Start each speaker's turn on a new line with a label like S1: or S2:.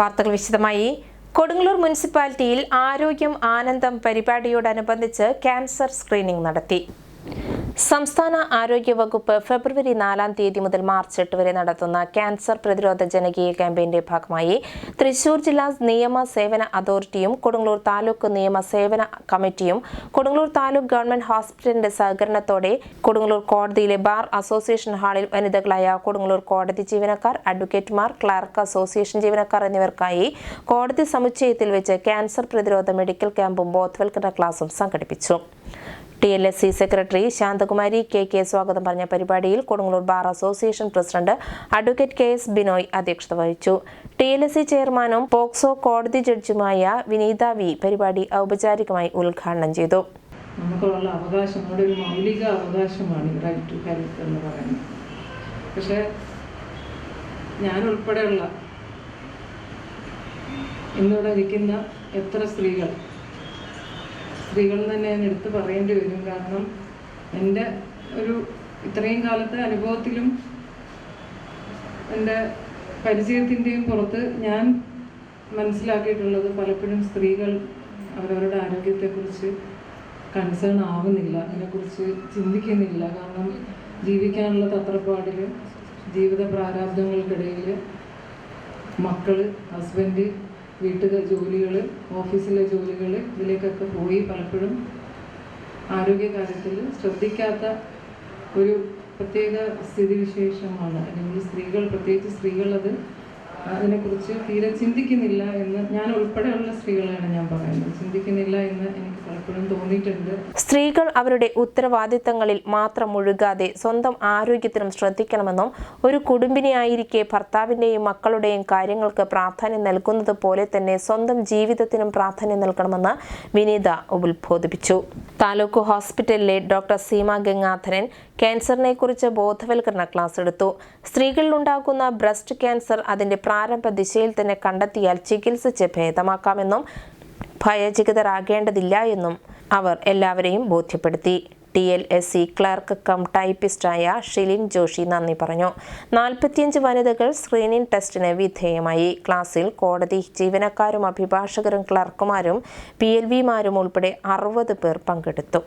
S1: വാർത്തകൾ വിശദമായി. കൊടുങ്ങല്ലൂർ മുനിസിപ്പാലിറ്റിയിൽ ആരോഗ്യം ആനന്ദം പരിപാടിയോടനുബന്ധിച്ച് ക്യാൻസർ സ്ക്രീനിംഗ് നടത്തി. സംസ്ഥാന ആരോഗ്യ വകുപ്പ് ഫെബ്രുവരി നാലാം തീയതി മുതൽ മാർച്ച് എട്ട് വരെ നടത്തുന്ന ക്യാൻസർ പ്രതിരോധ ജനകീയ ക്യാമ്പയിന്റെ ഭാഗമായി തൃശൂർ ജില്ലാ നിയമ സേവന അതോറിറ്റിയും കൊടുങ്ങല്ലൂർ താലൂക്ക് നിയമ സേവന കമ്മിറ്റിയും കൊടുങ്ങല്ലൂർ താലൂക്ക് ഗവൺമെന്റ് ഹോസ്പിറ്റലിന്റെ സഹകരണത്തോടെ കൊടുങ്ങല്ലൂർ കോടതിയിലെ ബാർ അസോസിയേഷൻ ഹാളിൽ വനിതകളായ കൊടുങ്ങല്ലൂർ കോടതി ജീവനക്കാർ അഡ്വക്കേറ്റുമാർ ക്ലർക്ക് അസോസിയേഷൻ ജീവനക്കാർ എന്നിവർക്കായി കോടതി സമുച്ചയത്തിൽ വെച്ച് ക്യാൻസർ പ്രതിരോധ മെഡിക്കൽ ക്യാമ്പും ബോധവൽക്കരണ ക്ലാസും സംഘടിപ്പിച്ചു. T L S C secretary Santhakumari K K സ്വാഗതം പറഞ്ഞ പരിപാടിയിൽ Kodungallur bar association president advocate K S Binoy അധ്യക്ഷത വഹിച്ചു. ടി എൽ എസ് സി ചെയർമാനും പോക്സോ കോടതി ജഡ്ജുമായ വിനീത വി പരിപാടി ഔപചാരികമായി ഉദ്ഘാടനം ചെയ്തു.
S2: നമുക്കുള്ള അവകാശം നമ്മുടെ ഒരു മൗലിക അവകാശമാണ് റൈറ്റ് ടു ഹെൽത്ത് എന്ന് പറയുന്നത്. പക്ഷേ ഞാൻ ഉൾപ്പെടെയുള്ള ഇന്നിവിടെ ഇരിക്കുന്ന എത്ര സ്ത്രീകൾ സ്ത്രീകൾ തന്നെ എടുത്ത് പറയേണ്ടി വരും. കാരണം എന്റെ ഒരു ഇത്രയും കാലത്തെ അനുഭവത്തിലും എന്റെ പരിചയത്തിന്റെയും പുറത്ത് ഞാൻ മനസ്സിലാക്കിയിട്ടുള്ളത് പലപ്പോഴും സ്ത്രീകൾ അവരവരുടെ ആരോഗ്യത്തെക്കുറിച്ച് കൺസേൺ ആവുന്നില്ല. അതിനെക്കുറിച്ച് ചിന്തിക്കുന്നില്ല. കാരണം ജീവിക്കാനുള്ള തത്രപ്പാടിൽ ജീവിത പ്രാരാബ്ദങ്ങൾക്കിടയിൽ മക്കൾ ഹസ്ബൻഡ് വീട്ടിലെ ജോലികൾ ഓഫീസിലെ ജോലികൾ ഇതിലേക്കൊക്കെ പോയി പലപ്പോഴും ആരോഗ്യകാര്യത്തിൽ ശ്രദ്ധിക്കാത്ത ഒരു പ്രത്യേക സ്ഥിതിവിശേഷമാണ്. അല്ലെങ്കിൽ സ്ത്രീകൾ പ്രത്യേകിച്ച് സ്ത്രീകൾ അത് അതിനെക്കുറിച്ച് തീരെ ചിന്തിക്കുന്നില്ല എന്ന് ഞാൻ ഉൾപ്പെടെയുള്ള സ്ത്രീകളാണ് ഞാൻ പറയുന്നത്. ചിന്തിക്കുന്നില്ല എന്ന് എനിക്ക് പലപ്പോഴും തോന്നിയിട്ടുണ്ട്.
S1: സ്ത്രീകൾ അവരുടെ ഉത്തരവാദിത്തങ്ങളിൽ മാത്രം മുഴുകാതെ സ്വന്തം ആരോഗ്യത്തിനും ശ്രദ്ധിക്കണമെന്നും ഒരു കുടുംബിനിയായിരിക്കെ ഭർത്താവിന്റെയും മക്കളുടെയും കാര്യങ്ങൾക്ക് പ്രാധാന്യം നൽകുന്നത് പോലെ തന്നെ സ്വന്തം ജീവിതത്തിനും പ്രാധാന്യം നൽകണമെന്ന് വിനീത ഉത്ബോധിപ്പിച്ചു. താലൂക്ക് ഹോസ്പിറ്റലിലെ ഡോക്ടർ സീമ ഗംഗാധരൻ ക്യാൻസറിനെ കുറിച്ച് ബോധവൽക്കരണ ക്ലാസ് എടുത്തു. സ്ത്രീകളിലുണ്ടാകുന്ന ബ്രസ്റ്റ് ക്യാൻസർ അതിന്റെ പ്രാരംഭ ദിശയിൽ തന്നെ കണ്ടെത്തിയാൽ ചികിത്സിച്ച് ഭേദമാക്കാമെന്നും ഭയചകിതരാകേണ്ടതില്ല എന്നും അവർ എല്ലാവരെയും ബോധ്യപ്പെടുത്തി. T L S C clerk cum ടൈപ്പിസ്റ്റായ Shilin Joshi നന്ദി പറഞ്ഞു. നാൽപ്പത്തിയഞ്ച് വനിതകൾ സ്ക്രീനിംഗ് ടെസ്റ്റിന് വിധേയമായി. ക്ലാസ്സിൽ കോടതി ജീവനക്കാരും അഭിഭാഷകരും ക്ലർക്കുമാരും പി എൽ വിമാരും ഉൾപ്പെടെ അറുപത് പേർ പങ്കെടുത്തു.